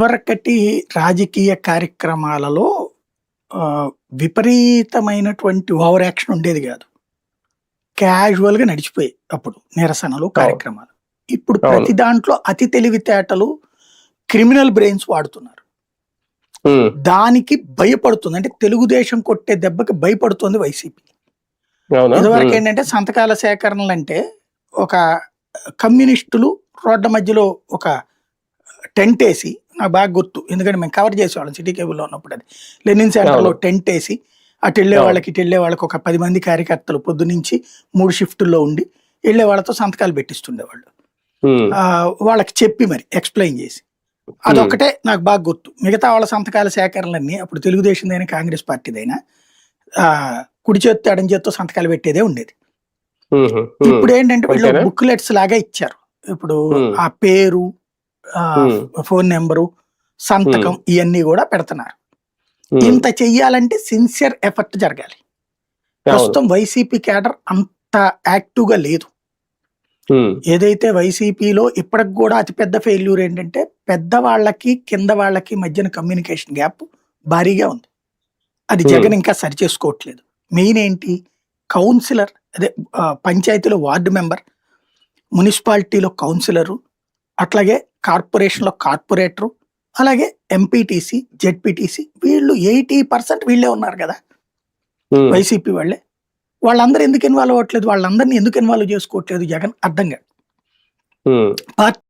ఇదివరకటి రాజకీయ కార్యక్రమాలలో ఆహ్, విపరీతమైనటువంటి ఓవర్ యాక్షన్ ఉండేది గాదు. క్యాజువల్‌గా నడిచిపోయాయి అప్పుడు నిరసనలు, అవును. కార్యక్రమాలు. ఇప్పుడు అవును. ప్రతి దాంట్లో అతి తెలివితేటలు, క్రిమినల్ బ్రెయిన్స్ వాడుతున్నారు. హ్మ్. దానికి భయపడుతుంది. అంటే తెలుగుదేశం కొట్టే దెబ్బకి భయపడుతోంది వైసీపీ. అవునా? హ్మ్. ఇదివరకేంటంటే సంతకాల సేకరణలంటే ఒక కమ్యూనిస్టులు రోడ్ల మధ్యలో ఒక టెంటేసి నాకు బాగా గుర్తు. ఎందుకంటే మేము కవర్ చేసేవాళ్ళం సిటీ కేబుల్‌లో ఉన్నప్పుడు అది. లెనిన్ సెంటర్‌లో అవును. టెంటేసి అటెళ్ళే అవును. వాళ్ళకి, ఇటెళ్ళే వాళ్ళకి ఒక 10 మంది కార్యకర్తలు పొద్దునుంచి 3 షిఫ్టుల్లో ఉండి ఎళ్ళే వాళ్ళతో సంతకాలు పెట్టిస్తుండేవాళ్ళు. వాళ్ళకి చెప్పి మరి ఎక్స్‌ప్లెయిన్ చేసి. హ్మ్. అదొక్కటే నాకు బాగా గుర్తు. మిగతా వాళ్ళ సంతకాల సేకరణలన్నీ అప్పుడు తెలుగుదేశందైనా, కాంగ్రెస్ పార్టీదైనా కుడి చేత్తో, ఎడమ చేత్తో సంతకాలు పెట్టేదే ఉండేది. హుహు. హ్మ్. ఇప్పుడేంటంటే వీళ్ళు? బుక్‌లెట్స్ లాగా ఇచ్చారు. ఇప్పుడు. ఆ పేరు. Phone number. సంతకం ఇయన్నీ గూడా పెడుతున్నారు. ఇంత చెయ్యాలంటే సిన్సియర్ ఎఫర్ట్ జరగాలి. ప్రస్తుతం వైసీపీ క్యాడర్ అంత యాక్టివ్‌గా లేదు. హ్మ్. ఏదైతే వైసీపీలో ఇప్పటికి గూడా అతిపెద్ద ఫెయిల్యూర్ ఏంటంటే పెద్దవాళ్ళకి, కింద వాళ్ళకి మధ్యన కమ్యూనికేషన్ గ్యాప్ భారీగా ఉంది. అది. జగన్ ఇంకా సరిచేసుకోవట్లేదు. మెయిన్ ఏంటి కౌన్సిలర్ అదే పంచాయతీలో వార్డ్ మెంబర్, మునిసిపాలిటీలో కౌన్సిలరు, అట్లాగే కార్పొరేషన్‌లో కార్పొరేటరు, అలాగే ఎంపీటీసీ, జెడ్పీటీసీ వీళ్ళు 80% వీళ్ళే ఉన్నారు! హ్మ్. వైసీపీ వాళ్ళే. వాళ్ళందరూ ఎందుకు ఇన్వాల్వ్ అవ్వట్లేదు? వాళ్ళందరిని ఎందుకు ఇన్వాల్వ్ చేసుకోవట్లేదు జగన్ అర్థం గాదు. హ్మ్. పార్టీ